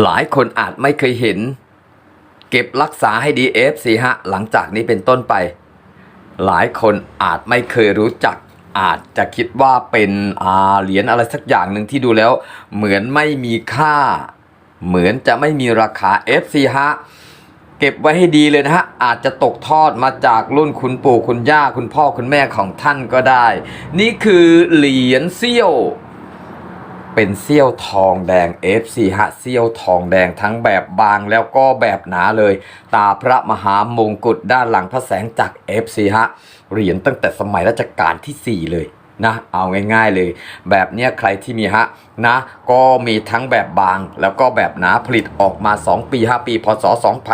หลายคนอาจไม่เคยเห็น เก็บรักษาให้ดีเอฟสิฮะ หลังจากนี้เป็นต้นไป หลายคนอาจไม่เคยรู้จัก อาจจะคิดว่าเป็นอาเหรียญอะไรสักอย่างหนึ่งที่ดูแล้ว เหมือนไม่มีค่า เหมือนจะไม่มีราคา FC ฮะเก็บไว้ให้ดีเลยนะฮะ อาจจะตกทอดมาจากรุ่นคุณปู่คุณย่าคุณพ่อคุณแม่ของท่านก็ได้ นี่คือเหรียญเซี่ยว เป็นเซี่ยวทองแดง FC ฮะเซี่ยวทองแดงทั้งแบบบางแล้วก็แบบหนาเลย ตาพระมหามงกุฎด้านหลังพระแสงจาก FC ฮะเหรียญตั้งแต่สมัยรัชกาลที่ 4 เลยนะเอาง่ายๆเลย แบบเนี้ยใครที่มีฮะนะก็มีทั้งแบบบางแล้วก็แบบหนาผลิตออกมา 2 ปี 5 ปี พศ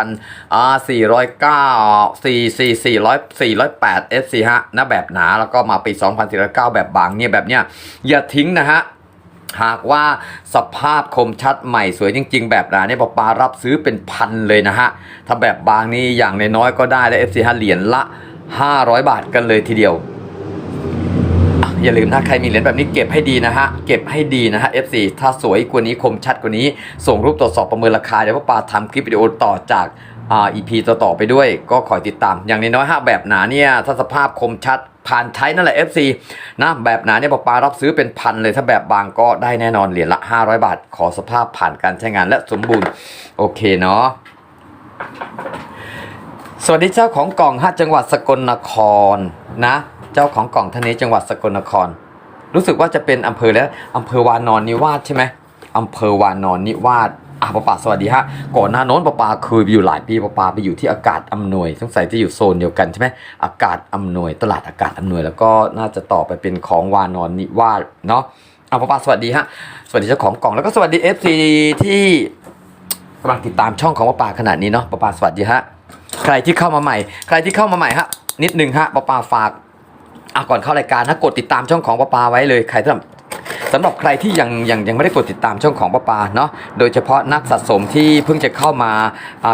2000อ่า409 4 4 400 408 FC ฮะนะแบบหนาแล้วก็มาปี 2409 แบบบางเนี่ยแบบเนี้ยอย่าทิ้งนะฮะ หากว่าสภาพคมชัดใหม่สวยจริง ๆ แบบร้านนี้ปอปารับซื้อเป็นพันเลยนะฮะ ถ้าแบบบางนี่อย่างน้อยก็ได้แล้ว FC ฮะเหรียญละ 500 บาทกันเลยทีเดียว อย่าลืมนะใครมีเหรียญแบบนี้เก็บให้ดีนะฮะ เก็บให้ดีนะฮะ FC ถ้าสวยกว่านี้คมชัดกว่านี้ ส่งรูปตรวจสอบประเมินราคาเดี๋ยวปอปาทำคลิปวิดีโอต่อจากอ่า EP ต่อๆไปด้วย ก็คอยติดตาม อย่างน้อยๆแบบหนาเนี่ยถ้าสภาพคมชัด ผ่านใช้นั่นแหละ FC นะแบบหนาเนี่ยปปารับซื้อเป็นพันเลยถ้าแบบบางก็ได้แน่นอนเหรียญละ 500 บาท ขอสภาพผ่านการใช้งานและสมบูรณ์ โอเคเนาะสวัสดีเจ้าของกล่องฮะจังหวัดสกลนครนะ เจ้าของกล่องท่านนี้จังหวัดสกลนคร รู้สึกว่าจะเป็นอำเภอแล้วอำเภอวานอนนิวาสใช่ไหมอำเภอวานอนนิวาส อะป้าป่าสวัสดีฮะก่อนหน้าโน้นป้าป่าเคยไปอยู่หลายปีป้าป่าไปอยู่ที่อากาศอำนวยสงสัยจะอยู่โซนเดียวกันใช่ไหมอากาศอำนวยตลาดอากาศอำนวย แล้วก็น่าจะต่อไปเป็นของวานอนนิวาสเนาะอะป้าป่าสวัสดีฮะสวัสดีเจ้าของกล่องแล้วก็สวัสดี FC ที่กำลังติดตามช่องของป้าป่าขนาดนี้เนาะป้าป่าสวัสดีฮะใครที่เข้ามาใหม่ ใครที่เข้ามาใหม่ฮะนิดนึงฮะปาปาฝากอะก่อนเข้ารายการนะกดติดตามช่องของปาปาไว้เลยใครสำหรับ สำหรับใครที่ยังยังยังไม่ได้กดติดตามช่องของป้าปาเนาะโดยเฉพาะนักสะสมที่เพิ่งจะเข้ามา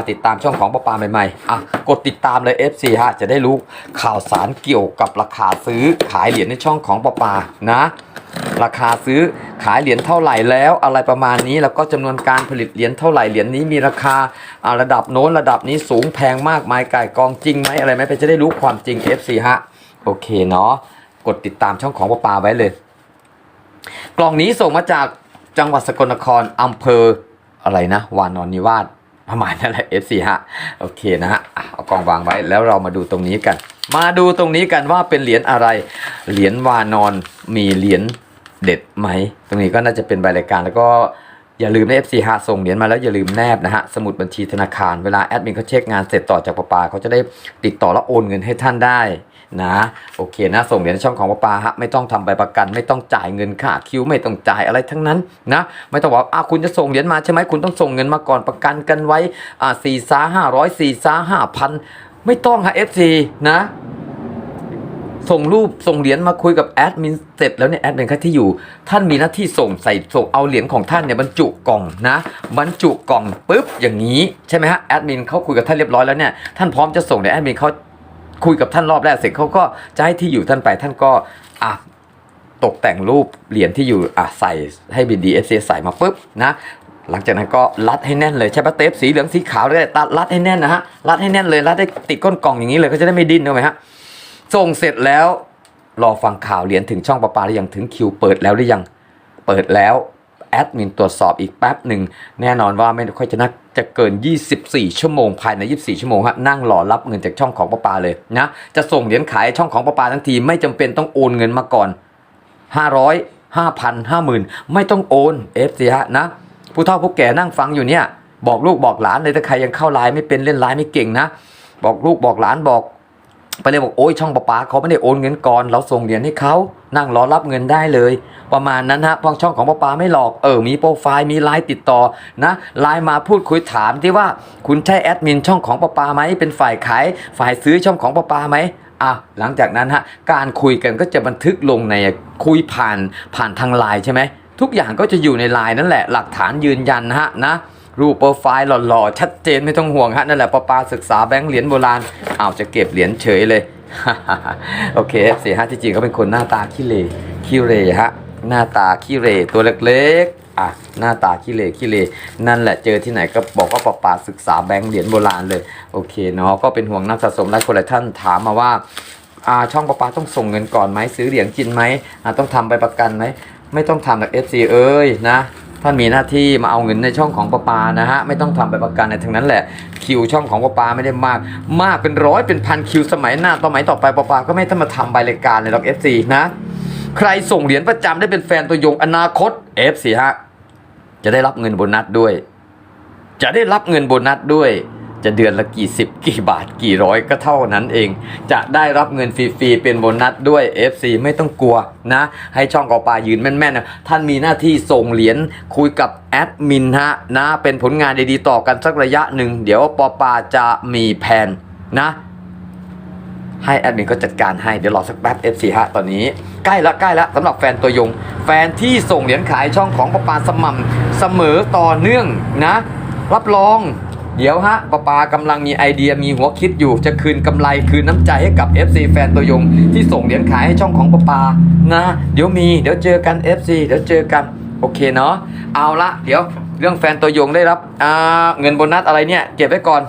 ติดตามช่องของป้าปาใหม่ๆอะกดติดตามเลย FC ฮะจะได้รู้ข่าวสารเกี่ยวกับราคาซื้อขายเหรียญในช่องของป้าปานะราคาซื้อขายเหรียญเท่าไหร่แล้ว อะไรประมาณนี้แล้วก็จำนวนการผลิตเหรียญเท่าไหร่เหรียญนี้มีราคาระดับโน้นระดับนี้สูงแพงมากมายไก่ายกองจริงไหมอะไรไหมเพื่อจะได้รู้ความจริง FC ฮะโอเคเนาะกดติดตามช่องของปอปาไว้เลย กล่องนี้ส่งมาจากจังหวัดสกลนครอำเภออะไรนะ วานอนนิวาสประมาณนั่นแหละ FC ฮะโอเคนะฮะเอากล่องวางไว้แล้วเรามาดูตรงนี้กัน มาดูตรงนี้กันว่าเป็นเหรียญอะไร เหรียญวานอนมีเหรียญเด็ดไหม ตรงนี้ก็น่าจะเป็นใบรายการแล้วก็อย่าลืมนะ FC ฮะส่งเหรียญมาแล้วอย่าลืมแนบนะฮะสมุดบัญชีธนาคารเวลาแอดมินเขาเช็คงานเสร็จต่อจากปปาเขาจะได้ติดต่อแล้วโอนเงินให้ท่านได้ นะโอเคนะ ส่งเหรียญช่องของปะปาฮะไม่ต้องทำใบประกัน ไม่ต้องจ่ายเงินค่าคิวไม่ต้องจ่ายอะไรทั้งนั้นนะไม่ต้องบอกอะคุณจะส่งเหรียญมาใช่ไหมคุณต้องส่งเงินมาก่อนประกันกันไว้อ่าสี่สาห้าร้อยสี่สาห้าพันไม่ต้องฮะ FC นะส่งรูปส่งเหรียญมาคุยกับแอดมินเสร็จแล้วเนี่ยแอดมินที่อยู่ ท่านมีหน้าที่ส่งใส่ส่งเอาเหรียญของท่านเนี่ยบรรจุกล่องนะบรรจุกล่องปุ๊บอย่างนี้ใช่ไหมฮะแอดมินเขาคุยกับท่านเรียบร้อยแล้วเนี่ยท่านพร้อมจะส่งเนี่ยแอดมินเขา คุยกับท่านรอบแรกเสร็จเขาก็จะให้ที่อยู่ท่านไปท่านก็อะตกแต่งรูปเหรียญที่อยู่อะใส่ให้บีดีเอสใส่มาปุ๊บนะหลังจากนั้นก็รัดให้แน่นเลยใช่ปะเทปสีเหลืองสีขาวเลยตัดรัดให้แน่นนะฮะรัดให้แน่นเลยรัดได้ติดก้นกล่องอย่างนี้เลยก็จะได้ไม่ดิ้นถูกไหมฮะส่งเสร็จแล้วรอฟังข่าวเหรียญถึงช่องประปาหรือยังถึงคิวเปิดแล้วหรือยังเปิดแล้วแอดมินตรวจสอบอีกแป๊บหนึ่งแน่นอนว่าไม่ค่อยจะนัก จะเกิน 24 ชั่วโมงภายใน 24 ชั่วโมงฮะนั่งรอรับเงินจากช่องของประปาเลยนะจะส่งเหรียญขายช่องของประปาทั้งทีไม่จำเป็นต้องโอนเงินมาก่อน 500 5,000 50,000 ไม่ต้องโอนเอฟซีฮะนะผู้เฒ่าผู้แก่นั่งฟังอยู่เนี่ยบอกลูกบอกหลานเลยถ้าใครยังเข้าไลน์ไม่เป็นเล่นไลน์ไม่เก่งนะ บอกลูกบอกหลานบอก ไปเลยบอกโอ้ยช่องประปาเขาไม่ได้โอนเงินก่อนเราส่งเหรียญให้เขานั่งรอรับเงินได้เลย ประมาณนั้นฮะเพราะช่องของประปาไม่หลอกเออมีโปรไฟล์มีไลน์ติดต่อนะไลน์มาพูดคุยถามที่ว่าคุณใช่แอดมินช่องของประปาไหมเป็นฝ่ายขายฝ่ายซื้อช่องของประปาไหมอะหลังจากนั้นฮะการคุยกันก็จะบันทึกลงในคุยผ่านผ่านทางไลน์ใช่ไหมทุกอย่างก็จะอยู่ในไลน์นั่นแหละหลักฐานยืนยันฮะนะ รูปโปรไฟล์หล่อๆ ชัดเจนไม่ต้องห่วงฮะ นั่นแหละปาปาศึกษาแบงค์เหรียญโบราณอ้าวจะเก็บเหรียญเฉยเลย โอเคสี่ห้าที่จริงเขาเป็นคนหน้าตาขี้เหร่ขี้เร่ฮะ หน้าตาขี้เร่ตัวเล็กๆอะหน้าตาขี้เลขี้เลนั่นแหละเจอที่ไหนก็บอกว่าปาปาศึกษาแบงค์เหรียญโบราณเลย โอเคเนาะก็เป็นห่วงนักสะสมหลายคนหลายท่านถามมาว่าอาช่องปาปาต้องส่งเงินก่อนไหมซื้อเหรียญกินไหมต้องทำใบประกันไหมไม่ต้องทำแบบ FC เอ้ยนะ ท่านมีหน้าที่มาเอาเงินในช่องของปาปานะฮะไม่ต้องทำใบประกันในทั้งนั้นแหละคิวช่องของปาปาไม่ได้มาก มากเป็นร้อยเป็นพันคิวสมัยหน้าต่อไหมต่อไปปาปาก็ไม่ต้องมาทำใบรายการเลยหรอก FC นะ ใครส่งเหรียญประจำได้เป็นแฟนตัวยงอนาคต F4 ฮะจะได้รับเงินโบนัสด้วย จะได้รับเงินโบนัสด้วย จะเดือนละกี่สิบ กี่บาทกี่ร้อยก็เท่านั้นเอง จะได้รับเงินฟรีๆเป็นโบนัสด้วย FC ไม่ต้องกลัวนะ ให้ช่องกอปายืนแม่นๆนะท่านมีหน้าที่ส่งเหรียญคุยกับแอดมินฮะนะเป็นผลงานดีๆต่อกันสักระยะหนึ่ง เดี๋ยวปอปาจะมีแผนนะ ให้แอดมินก็จัดการให้เดี๋ยวรอสักแป๊บ F4 ฮะตอนนี้ใกล้ละใกล้ละสำหรับแฟนตัวยง แฟนที่ส่งเหรียญขายช่องของประปาสม่ำเสมอต่อเนื่องนะ รับรอง เดี๋ยวฮะปะปากำลังมีไอเดียมีหัวคิดอยู่ จะคืนกำไรคืนน้ำใจให้กับ FC แฟนตัวยง ที่ส่งเหรียญขายให้ช่องของปะปานะ เดี๋ยวมีเดี๋ยวเจอกัน FC เดี๋ยวเจอกันโอเคเนาะเอาละเดี๋ยวเรื่องแฟนตัวยงได้รับเงินโบนัสอะไรเนี่ย เก็บไว้ก่อน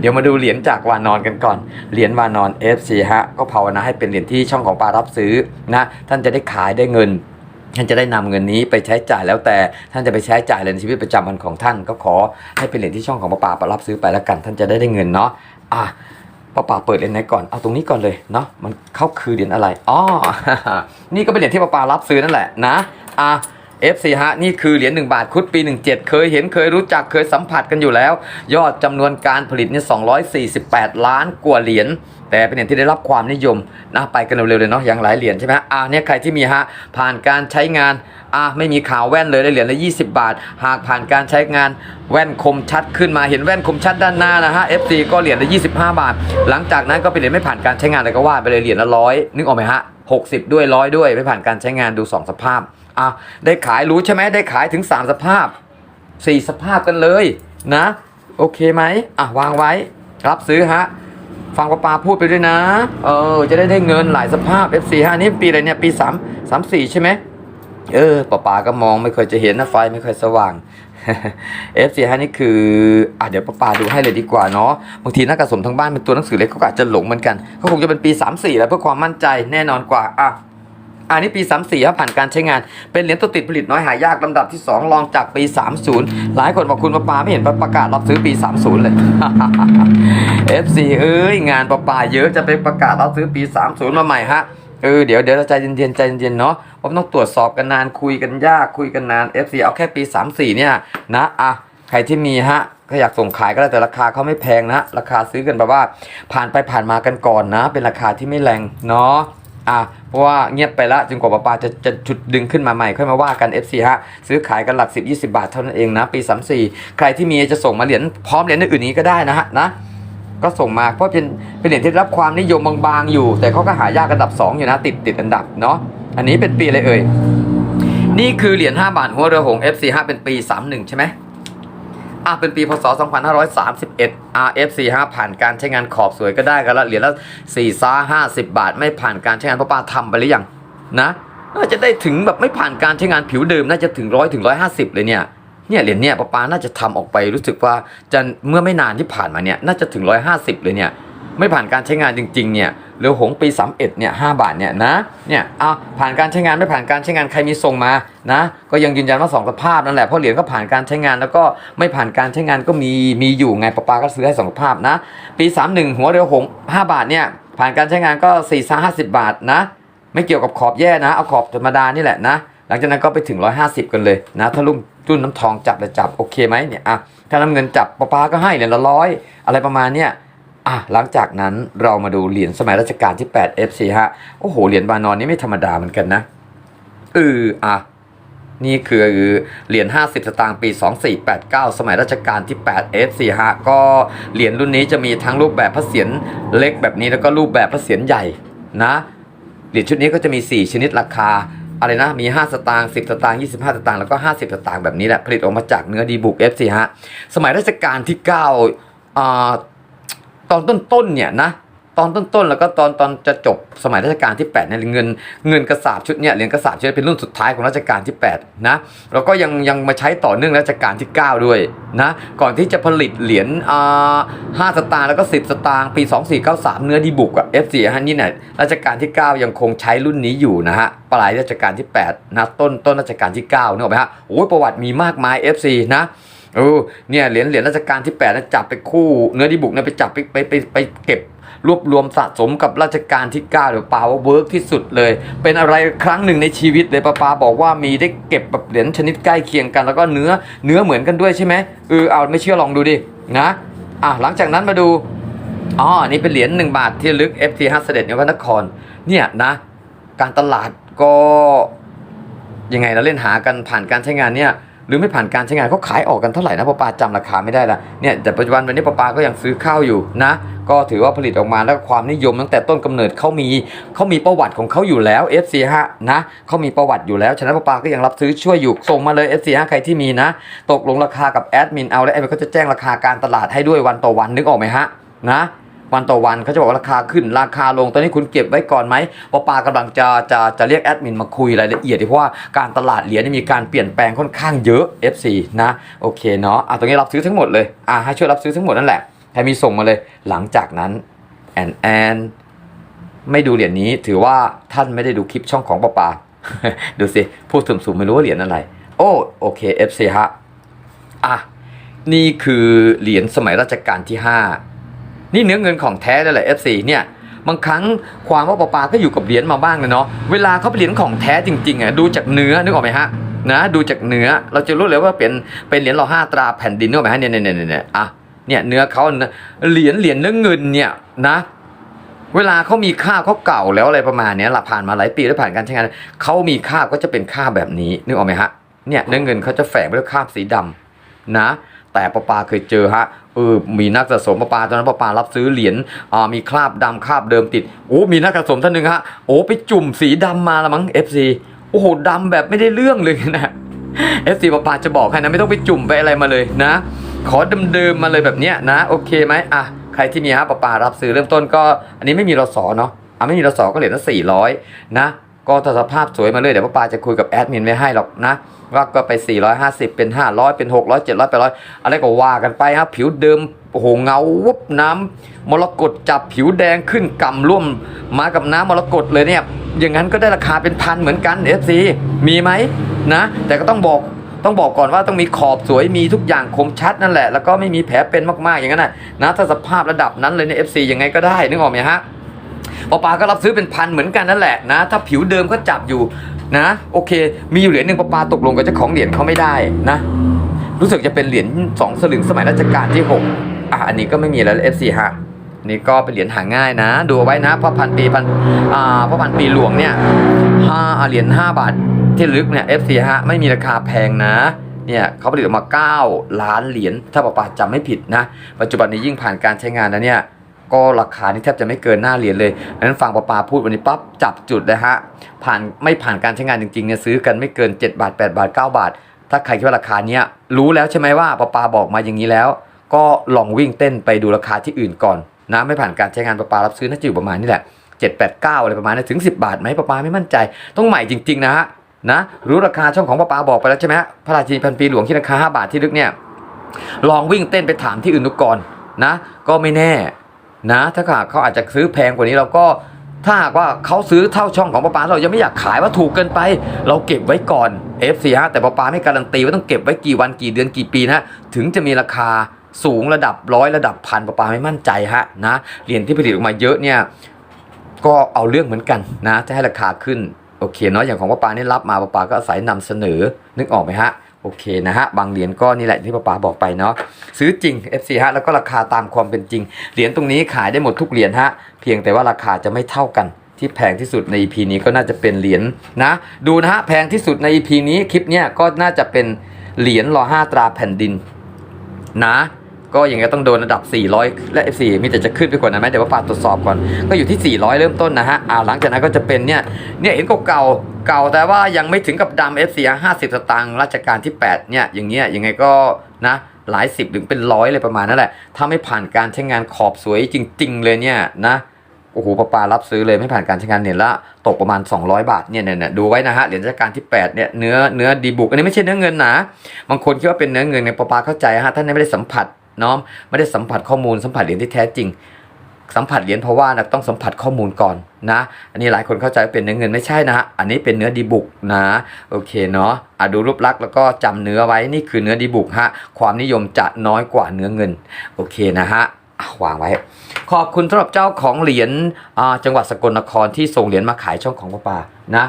เดี๋ยวมาดูเหรียญจากวานอนกันก่อน เหรียญวานอน FC ฮะก็ภาวนาให้เป็นเหรียญที่ช่องของปารับซื้อนะ ท่านจะได้ขายได้เงิน ท่านจะได้นำเงินนี้ไปใช้จ่ายแล้วแต่ท่านจะไปใช้จ่ายในชีวิตประจำวันของท่าน ก็ขอให้เป็นเหรียญที่ช่องของป้าป่ารับซื้อไปแล้วกัน ท่านจะได้ได้เงินเนาะอะป้าป่าเปิดเหรียญไหนก่อนเอาตรงนี้ก่อนเลยเนาะมันเข้าคือเหรียญอะไรอ๋อนี่ก็เป็นเหรียญที่ป้าป่ารับซื้อนั่นแหละนะอะ F4 ฮะนี่คือเหรียญ1บาทคุดปี 17 เคยเห็นเคยรู้จักเคยสัมผัสกันอยู่แล้ว ยอดจำนวนการผลิตเนี่ย248 ล้านกว่าเหรียญแต่เป็นเหรียญที่ได้รับความนิยมนะไปกันเร็วๆเลยเนาะอย่างหลายเหรียญใช่ไหมอ่าเนี่ยใครที่มีฮะผ่านการใช้งานอะไม่มีข่าวแว่นเลยได้เหรียญละ 20 บาท หากผ่านการใช้งานแว่นคมชัดขึ้นมาเห็นแว่นคมชัดด้านหน้านะฮะ F4 ก็เหรียญละ 25 บาท หลังจากนั้นก็เป็นเหรียญไม่ผ่านการใช้งานอะไรก็ว่าไปเลยเหรียญละร้อยนึกออกไหมฮะ60 ด้วยร้อยด้วยไม่ผ่านการใช้งานดู 2 สภาพ อะได้ขายรู้ใช่ไหมได้ขายถึง 3 สภาพ 4 สภาพกันเลยนะ โอเคไหมอะวางไว้ รับซื้อฮะฟังป้าปาพูดไปด้วยนะ เออ จะได้ได้เงินหลายสภาพ F4 5นี่ปีอะไรเนี่ยปี 3 3 4 ใช่ไหมเออป้าปาก็มองไม่เคยจะเห็นนะไฟไม่เคยสว่าง F4 5นี่คืออะเดี๋ยวป้าปาดูให้เลยดีกว่าเนาะบางทีนักกระสมทั้งบ้านเป็นตัวหนังสือเล็กเขาก็อาจจะหลงเหมือนกันก็คงจะเป็นปี 3 4 แล้วเพื่อความมั่นใจแน่นอนกว่าอะ อันนี้ปี 34ครับผ่านการใช้งาน เป็นเหรียญตัวติดผลิตน้อยหายากลำดับที่ 2 รองจากปี 30 หลายคนบอกคุณประปาไม่เห็นประกาศรับซื้อปี 30 เลย FC เอ้ย งานประปาเยอะจะไปประกาศรับซื้อปี 30 มาใหม่ฮะเออเดี๋ยวเดี๋ยวเราใจเย็นๆใจเย็นๆเนาะผมต้องตรวจสอบกันนานคุยกันยากคุยกันนาน FC เอาแค่ปี 34 เนี่ยนะอะใครที่มีฮะก็อยากส่งขายก็ได้แต่ราคาเขาไม่แพงนะ ราคาซื้อกันแบบว่า ผ่านไปผ่านมากันก่อนนะ เป็นราคาที่ไม่แรงเนาะ อะเพราะว่าเงียบไปแล้วจนกว่าป้าปาจะจะจุดดึงขึ้นมาใหม่ค่อยมาว่ากัน FC ฮะซื้อขายกันหลัก 10 20 บาทเท่านั้นเองนะ ปี 34 ใครที่มีจะส่งมาเหรียญพร้อมเหรียญอื่นนี้ก็ได้นะฮะนะก็ส่งมาเพราะเป็นเป็นเหรียญที่รับความนิยมบางๆอยู่ แต่เขาก็หายากอันดับ 2 อยู่นะ ติดติดอันดับเนาะอันนี้เป็นปีอะไรเอ่ยนี่คือเหรียญ5บาทหัวเรือหง FC 5 เป็นปี 31 ใช่ไหม อะเป็นปีพศ 2531 RF45 ผ่านการใช้งานขอบสวยก็ได้กันละเหรียญละ4ซ่า50 บาท ไม่ผ่านการใช้งานเพราะป้าทำไปหรือยังนะน่าจะได้ถึงแบบไม่ผ่านการใช้งานผิวเดิมน่าจะถึงร้อยถึงร้อยห้าสิบเลยเนี่ยเนี่ยเหรียญเนี่ยป้าป้าน่าจะทำออกไปรู้สึกว่าจะเมื่อไม่นานที่ผ่านมาเนี่ยน่าจะถึงร้อยห้าสิบเลยเนี่ย ไม่ผ่านการใช้งานจริงๆเนี่ยเรือหงปี 31เนี่ย5บาทเนี่ยนะเนี่ยเอาผ่านการใช้งานไม่ผ่านการใช้งานใครมีส่งมานะก็ยังยืนยันว่าสองสภาพนั่นแหละเพราะเหรียญก็ผ่านการใช้งานแล้วก็ไม่ผ่านการใช้งานก็มีมีอยู่ไงป้าปาก็ซื้อให้สองสภาพนะปี 31 หัวเรือหง5 บาทเนี่ยผ่านการใช้งานก็4ซ่า50บาทนะ ไม่เกี่ยวกับขอบแย่นะเอาขอบธรรมดานี่แหละนะหลังจากนั้นก็ไปถึง 150 กันเลยนะถ้ารุ่นรุ่นน้ำทองจับเลยจับโอเคไหมเนี่ยอะถ้าน้ำเงินจับปะปาก็ให้เหรียญละร้อยอะไรประมาณเนี้ย อะหลังจากนั้นเรามาดูเหรียญสมัยรัชกาลที่ 8 FC ฮะ โอ้โห เหรียญบานอนนี่ไม่ธรรมดาเหมือนกันนะเอออะนี่คือเหรียญ 50 สตางค์ปี 2489 สมัยรัชกาลที่ 8 FC ฮะ ก็เหรียญรุ่นนี้จะมีทั้งรูปแบบพระเศียรเล็กแบบนี้แล้วก็รูปแบบพระเศียรใหญ่นะ เหรียญชุดนี้ก็จะมี 4 ชนิดราคา อะไรนะ มี 5 สตางค์ 10 สตางค์ 25 สตางค์ แล้วก็ 50 สตางค์แบบนี้แหละ ผลิตออกมาจากเนื้อดีบุก FC ฮะ สมัยรัชกาลที่ 9อ่า ตอนต้นๆเนี่ยนะตอนต้นๆแล้วก็ตอนตอนจะจบสมัยรัชกาลที่8เนี่ยเงินเงินกระสาบชุดเนี่ยเหรียญกระสาบชุดเป็นรุ่นสุดท้ายของรัชกาลที่8นะแล้วก็ยังยังมาใช้ต่อเนื่องรัชกาลที่ 9 ด้วยนะก่อนที่จะผลิตเหรียญอ่าห้าสตางค์แล้วก็ 10 สตางค์ปี 2493 เนื้อดีบุกอะ F4 ฮะนี่เนี่ยรัชกาลที่ 9 ยังคงใช้รุ่นนี้อยู่นะฮะปลายรัชกาลที่8นะต้นต้นรัชกาลที่9นึกออไหมฮะโอ้ยประวัติมีมากมาย F4 นะ เออเนี่ยเหรียญเหรียญรัชกาลที่8นะจับไปคู่ เนื้อดีบุกเนี่ยไปจับไปไปไปไปเก็บรวบรวมสะสมกับราชการที่9เดี๋ยวปาว่าเวิร์กที่สุดเลย เป็นอะไรครั้งหนึ่งในชีวิตเลยป้าปาบอกว่ามีได้เก็บแบบเหรียญชนิดใกล้เคียงกัน แล้วก็เนื้อเนื้อเหมือนกันด้วยใช่ไหมเออเอาไม่เชื่อลองดูดินะอะหลังจากนั้นมาดูอ๋ออันนี้เป็นเหรียญ1บาทที่ลึก FT5 เสด็จในพระนครเนี่ยนะการตลาดก็ยังไงเราเล่นหากันผ่านการใช้งานเนี่ย หรือไม่ผ่านการใช้งานเขาขายออกกันเท่าไหร่นะปาปาจำราคาไม่ได้ละเนี่ยแต่ปัจจุบันวันนี้ปปาก็ยังซื้อข้าวอยู่นะ ก็ถือว่าผลิตออกมาแล้วความนิยมตั้งแต่ต้นกำเนิดเขามีเขามีประวัติของเขาอยู่แล้ว FC ฮะนะเขามีประวัติอยู่แล้วฉะนั้นปปาก็ยังรับซื้อช่วยอยู่ส่งมาเลย FC ฮะใครที่มีนะ ตกลงราคากับแอดมินเอาแล้วแอดมินก็จะแจ้งราคาการตลาดให้ด้วยวันต่อวันนึกออกไหมฮะนะ วันต่อวันเขาจะบอกว่าราคาขึ้นราคาลงตอนนี้คุณเก็บไว้ก่อนไหมปาปากำลังจะจะจะเรียกแอดมินมาคุยรายละเอียดเพราะว่าการตลาดเหรียญนี่มีการเปลี่ยนแปลงค่อนข้างเยอะ FC นะโอเคเนาะอะตรงนี้รับซื้อทั้งหมดเลยอะให้ช่วยรับซื้อทั้งหมดนั่นแหละใครมีส่งมาเลยหลังจากนั้นแอนแอนไม่ดูเหรียญนี้ถือว่าท่านไม่ได้ดูคลิปช่องของปาปาดูสิพูดสุ่มๆไม่รู้ว่าเหรียญอะไร โอ้โอเค FC ฮะอะนี่คือเหรียญสมัยรัชกาลที่ 5 นี่เนื้อเงินของแท้เลยแหละ FC เนี่ยบางครั้งความว่าปาปาก็อยู่กับเหรียญมาบ้างนะเนาะเวลาเขาเป็นเหรียญของแท้จริงๆอะดูจากเนื้อนึกออกไหมฮะนะดูจากเนื้อเราจะรู้เลยว่าเป็นเป็นเหรียญรอห้าตราแผ่นดินนึกออกไหมฮะเนี่ยเนี่ยเนี่ยเนี่ยอะเนี่ยเนื้อเขาเหรียญเหรียญเนื้อเงินเนี่ยนะ เวลาเขามีค่าเขาเก่าแล้วอะไรประมาณเนี้ยหลัผ่านมาหลายปีแล้วผ่านการใช้งานเขามีค่าก็จะเป็นค่าแบบนี้นึกออกไหมฮะเนี่ยเนื้อเงินเขาจะแฝงไปด้วยคราบสีดำนะ แต่ปาปาเคยเจอฮะเออมีนักสะสมปาปาตอนนั้นปาปารับซื้อเหรียญอ่ามีคราบดำคราบเดิมติดโอ้มีนักสะสมท่านหนึ่งฮะโอ้ไปจุ่มสีดำมาละมั้ง FC โอ้โหดำแบบไม่ได้เรื่องเลยนะ FC ปาปาจะบอกให้นะไม่ต้องไปจุ่มไปอะไรมาเลยนะ ขอเดิมๆมาเลยแบบเนี้ยนะโอเคไหมอะใครที่มีฮะปาปารับซื้อเริ่มต้นก็ อันนี้ไม่มีรสอเนาะอะไม่มีรสอก็เหรียญละสี่ร้อยนะ ก็ถ้าสภาพสวยมาเลยเดี๋ยวปาปาจะคุยกับแอดมินไม่ให้หรอกนะว่าก็ไป 450 เป็น 500 เป็น 600 700 800 อะไรก็ว่ากันไปครับผิวเดิมโอ้โหเงาวุบน้ำมรกตจับผิวแดงขึ้นกำร่วมมากับน้ำมรกตเลยเนี่ย อย่างนั้นก็ได้ราคาเป็นพันเหมือนกัน FC มีไหมนะ แต่ก็ต้องบอกต้องบอกก่อนว่าต้องมีขอบสวยมีทุกอย่างคมชัดนั่นแหละ แล้วก็ไม่มีแผลเป็นมากๆอย่างนั้นนะนะถ้าสภาพระดับนั้นเลยใน FC ยังไงก็ได้นึกออกไหมฮะ ปอปาก็รับซื้อเป็นพันเหมือนกันนั่นแหละนะ ถ้าผิวเดิมก็จับอยู่นะ โอเค มีอยู่เหรียญหนึ่งปอปาตกลงกับเจ้าของเหรียญเขาไม่ได้นะ รู้สึกจะเป็นเหรียญสองสลึงสมัยรัชกาลที่หกอะอันนี้ก็ไม่มีแล้วเอฟซีฮะนี่ก็เป็นเหรียญหาง่ายนะ ดูเอาไว้นะพระพันปีพันอ่าพระพันปีหลวงเนี่ยห้าเหรียญห้าบาทที่ลึกเนี่ยเอฟซีฮะไม่มีราคาแพงนะเนี่ยเขาผลิตออกมา 9 ล้านเหรียญถ้าปอปาจำไม่ผิดนะ ปัจจุบันนี้ยิ่งผ่านการใช้งานแล้วเนี่ย ก็ราคานี่แทบจะไม่เกินหน้าเหรียญเลยดังนั้นฟังปาปาพูดวันนี้ปั๊บจับจุดเลยฮะ ผ่านไม่ผ่านการใช้งานจริงๆเนี่ยซื้อกันไม่เกิน 7 บาท 8 บาท 9 บาท ถ้าใครคิดว่าราคาเนี้ยรู้แล้วใช่ไหมว่าปาปาบอกมาอย่างนี้แล้ว ก็ลองวิ่งเต้นไปดูราคาที่อื่นก่อนนะไม่ผ่านการใช้งานปาปารับซื้อน่าจะอยู่ประมาณนี้แหละ7 8 9 อะไรประมาณนี้ถึง 10 บาทไหมปาปาไม่มั่นใจ ต้องใหม่จริง ๆ นะฮะนะรู้ราคาช่องของปาปาบอกไปแล้วใช่ไหมพระราชินีพันปีหลวงที่ราคา5บาทที่ลึกเนี่ยลองวิ่งเต้นไปถามที่อื่นดูก่อนนะ ก็ไม่แน่ นะ ถ้าหากเขาอาจจะซื้อแพงกว่านี้เราก็ถ้าหากว่าเขาซื้อเท่าช่องของปลาปาเรายังไม่อยากขายว่าถูกเกินไป เราเก็บไว้ก่อน FC ฮะแต่ปลาปาไม่การันตีว่าต้องเก็บไว้กี่วันกี่เดือนกี่ปีนะถึงจะมีราคาสูงระดับร้อยระดับพันปลาปาไม่มั่นใจฮะนะเหรียญที่ผลิตออกมาเยอะเนี่ยก็เอาเรื่องเหมือนกันนะจะให้ราคาขึ้นโอเคเนาะอย่างของปลาปานี่รับมาปลาปาก็อาศัยนำเสนอนึกออกไหมฮะ เคนะฮะบางเหรียญก็นี่แหละที่ปาปาบอกไปเนาะซื้อจริง FC ฮะแล้วก็ราคาตามความเป็นจริงเหรียญตรงนี้ขายได้หมดทุกเหรียญฮะเพียงแต่ว่าราคาจะไม่เท่ากันที่แพงที่สุดใน EP นี้ก็น่าจะเป็นเหรียญนะ ดูนะฮะแพงที่สุดใน EP นี้คลิปเนี้ยก็น่าจะเป็นเหรียญรอห้าตราแผ่นดินนะ ก็อย่างเงี้ยต้องโดนระดับ 400 และ F4 มีแต่จะขึ้นไปกว่านั้นไหมเดี๋ยวว่าปาตรวจสอบก่อน ก็อยู่ที่ 400 เริ่มต้นนะฮะอ่าหลังจากนั้นก็จะเป็นเนี่ย เนี่ยเห็นเก่าเก่าแต่ว่ายังไม่ถึงกับดำ F4 50 สตางค์รัชกาลที่ 8 เนี่ย อย่างเงี้ย ยังไงก็นะ หลายสิบถึงเป็นร้อยเลยประมาณนั่นแหละ ถ้าไม่ผ่านการใช้งานขอบสวยจริง ๆ เลยเนี่ยนะโอ้โหปลาปลารับซื้อเลยไม่ผ่านการใช้งานเนี่ยละตกประมาณ 200 บาทเนี่ยเนี่ยเนี่ยดูไว้นะฮะเหรียญราชการที่8เนี่ยเนื้อเนื้อดีบุกอันนี้ไม่ใช่เนื้อเงินนะบางคนคิดว่าเป็นเนื้อเงินเนี่ยปลาปลาเข้าใจฮะท่านไม่ได้สัมผัส นาะไม่ได้สัมผัสข้อมูลสัมผัสเหรียญที่แท้จริง สัมผัสเหรียญเพราะว่านะต้องสัมผัสข้อมูลก่อนนะ อันนี้หลายคนเข้าใจเป็นเนื้อเงินไม่ใช่นะฮะอันนี้เป็นเนื้อดีบุกนะโอเคเนาะอะดูรูปลักษณ์แล้วก็จำเนื้อไว้นี่คือเนื้อดีบุกฮะความนิยมจะน้อยกว่าเนื้อเงินโอเคนะฮะวางไว้ ขอบคุณสำหรับเจ้าของเหรียญจังหวัดสกลนครที่ส่งเหรียญมาขายช่องของป้าปานะ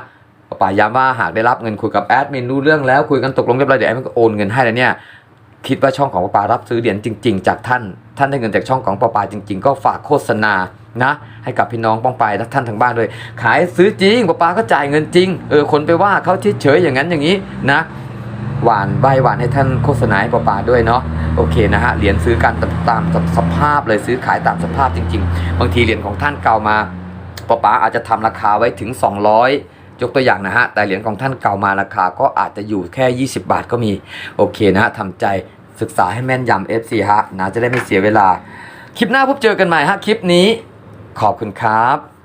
ป้าปาย้ำว่าหากได้รับเงินคุยกับแอดมินรู้เรื่องแล้วคุยกันตกลงเรียบร้อยเดี๋ยวแอดมินก็โอนเงินให้แล้วเนี่ย คิดว่าช่องของป้าปารับซื้อเหรียญจริง ๆ จากท่าน ท่านได้เงินจากช่องของป้าปาจริง ๆ ก็ฝากโฆษณานะให้กับพี่น้องป้องไปและท่านทางบ้านด้วย ขายซื้อจริงป้าปาก็จ่ายเงินจริงเออคนไปว่าเขาเฉยๆอย่างนั้นอย่างนี้นะหวานใบหวานให้ท่านโฆษณาให้ป้าปาด้วยเนาะโอเคนะฮะเหรียญซื้อกันตามตามสภาพเลยซื้อขายตามสภาพจริง ๆ บางทีเหรียญของท่านเก่ามาป้าปาอาจจะทำราคาไว้ถึง 200 ยกตัวอย่างนะฮะ แต่เหรียญของท่านเก่ามาราคาก็อาจจะอยู่แค่ 20 บาทก็มี โอเคนะฮะทำใจศึกษาให้แม่นยำ FC ฮะนะจะได้ไม่เสียเวลา คลิปหน้าพบเจอกันใหม่ฮะ คลิปนี้ ขอบคุณครับ